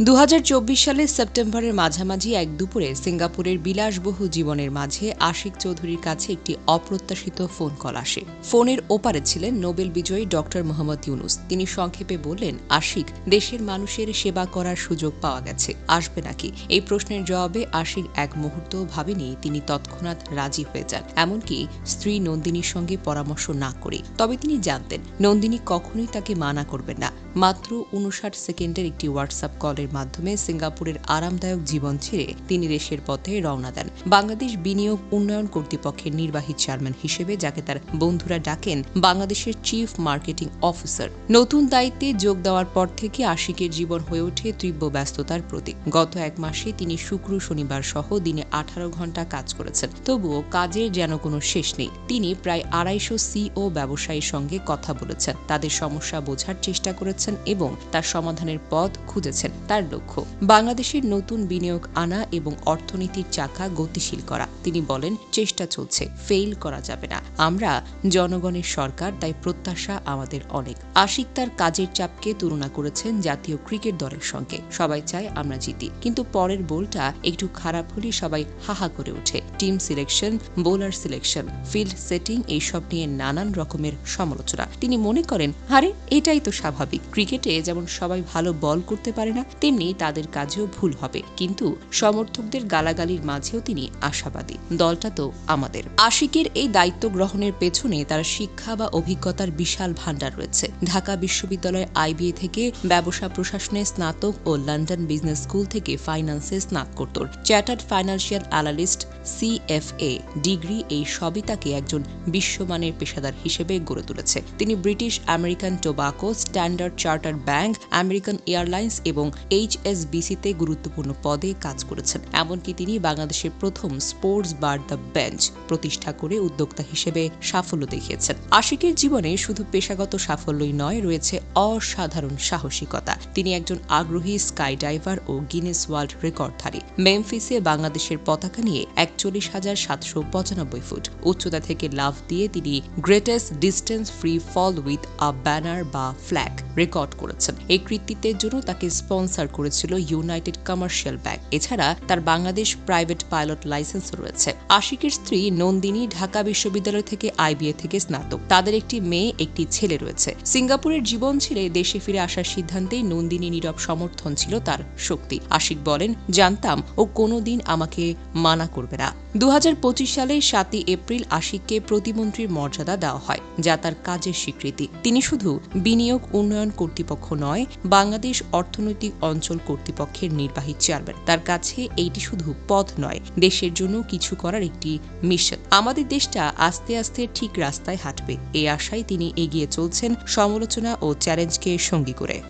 দু হাজার চব্বিশ সালের সেপ্টেম্বরের মাঝামাঝি এক দুপুরে সিঙ্গাপুরের বিলাসবহু জীবনের মাঝে আশিক চৌধুরীর কাছে একটি অপ্রত্যাশিত ফোন কল আসে। ফোনের ওপারে ছিলেন নোবেল বিজয়ী ডক্টর মোহাম্মদ ইউনুস। তিনি সংক্ষেপে বললেন, আশিক, দেশের মানুষের সেবা করার সুযোগ পাওয়া গেছে। আসবে নাকি? এই প্রশ্নের জবাবে আশিক এক মুহূর্ত ভাবেনি তিনি তৎক্ষণাৎ রাজি হয়ে যান। এমনকি স্ত্রী নন্দিনীর সঙ্গে পরামর্শ না করে। তবে তিনি জানতেন, নন্দিনী কখনোই তাকে মানা করবেন না। মাত্র উনষাট সেকেন্ডের একটি হোয়াটসঅ্যাপ কলের মাধ্যমে সিঙ্গাপুরের আরামদায়ক জীবন ছেড়ে তিনি দেশের পথে রওনা দেন। বাংলাদেশ বিনিয়োগ উন্নয়ন কর্তৃপক্ষের নির্বাহী চেয়ারম্যান হিসেবে, যাকে তার বন্ধুরা ডাকেন বাংলাদেশের চিফ মার্কেটিং অফিসার। নতুন দায়িত্বে যোগ দেওয়ার পর থেকে আশিকের জীবন হয়ে ওঠে তীব্র ব্যস্ততার প্রতীক। গত এক মাসে তিনি শুক্র, শনিবার সহ দিনে আঠারো ঘণ্টা কাজ করেছেন। তবুও কাজের যেন কোনো শেষ নেই। তিনি প্রায় আড়াইশো সিও ব্যবসায়ীর সঙ্গে কথা বলেছেন। তাদের সমস্যা বোঝার চেষ্টা করেছেন এবং তার সমাধানের পথ খুঁজেছেন। তার লক্ষ্য বাংলাদেশের নতুন বিনিয়োগ আনা এবং অর্থনীতির চাকা গতিশীল করা। তিনি বলেন, চেষ্টা চলছে, ফেইল করা যাবে না। আমরা জনগণের সরকার, তাই প্রত্যাশা আমাদের অনেক। আশিক তার কাজের চাপকে তুলনা করেছেন জাতীয় ক্রিকেট দলের সঙ্গে। সবাই চায় আমরা জিতি, কিন্তু পরের বোলটা একটু খারাপ হলে সবাই হাহা করে ওঠে। Team selection, bowler selection, field setting, এইসব নিয়ে নানান রকমের সমালোচনা। তিনি মনে করেন, আরে, এটাই তো স্বাভাবিক। ক্রিকেটে যেমন সবাই ভালো বল করতে পারে না তেমনি তাদের কাজেও ভুল হবে। কিন্তু সমর্থকদের গালাগালির মাঝেও তিনি আশাবাদী। দলটা তো আমাদের। আশিকের এই দায়িত্ব গ্রহণের পেছনে তার শিক্ষা বা অভিজ্ঞতার বিশাল ভাণ্ডার রয়েছে। ঢাকা বিশ্ববিদ্যালয় আইবিএ থেকে ব্যবসা প্রশাসনে স্নাতক ও লন্ডন বিজনেস স্কুল থেকে ফাইন্যান্সে স্নাতকোত্তর। Chartered financial analyst, CFA, degree এই সবই তাকে একজন বিশ্বমানের পেশাদার হিসেবে গড়ে তুলেছে। তিনি British American Tobacco, Standard Charter Bank, American Airlines এবং এইচএসবিসিতে গুরুত্বপূর্ণ পদে কাজ করেছেন। এমনকি তিনি বাংলাদেশের প্রথম স্পোর্টস বার দ্য বেঞ্চ প্রতিষ্ঠা করে উদ্যোক্তা হিসেবে সাফল্য দেখিয়েছেন। আশিকের জীবনে শুধু পেশাগত সাফল্যই নয়, রয়েছে অসাধারণ সাহসিকতা। তিনি একজন আগ্রহী স্কাই ডাইভার ও গিনেস ওয়ার্ল্ড রেকর্ডধারী। মেমফিসে বাংলাদেশের পতাকা নিয়ে একচল্লিশ হাজার সাতশো পঁচানব্বই ফুট উচ্চতা থেকে লাফ দিয়ে তিনি greatest distance free fall with a banner বা ফ্ল্যাগ রেকর্ড করেছেন। এই কৃতিত্বের জন্য তাকে স্পন্সর করেছিল ইউনাইটেড কমার্শিয়াল ব্যাংক। এছাড়া তার বাংলাদেশ প্রাইভেট পাইলট লাইসেন্স রয়েছে। আশিকের স্ত্রী নন্দিনী ঢাকা বিশ্ববিদ্যালয় থেকে আইবিএ থেকে স্নাতক। তাদের একটি মেয়ে, একটি ছেলে রয়েছে। সিঙ্গাপুরের জীবন ছেড়ে দেশে ফিরে আসার সিদ্ধান্তেই নন্দিনী নীরব সমর্থন ছিল তার শক্তি। আশিক বলেন, জানতাম ও কোনোদিন আমাকে মানা করবে না। দু পঁচিশ সালে সাতই এপ্রিল আশিককে প্রতিমন্ত্রীর মর্যাদা দেওয়া হয়, যা তার কাজের স্বীকৃতি। তিনি শুধু বিনিয়োগ উন্নয়ন কর্তৃপক্ষ নয়, বাংলাদেশ অর্থনৈতিক অঞ্চল কর্তৃপক্ষের নির্বাহী চেয়ারম্যান। তার কাছে এইটি শুধু পথ নয়, দেশের জন্য কিছু করার একটি মিশন। আমাদের দেশটা আস্তে আস্তে ঠিক রাস্তায় হাঁটবে। এই আশায় তিনি এগিয়ে চলছেন সমালোচনা ও চ্যালেঞ্জকে সঙ্গী করে।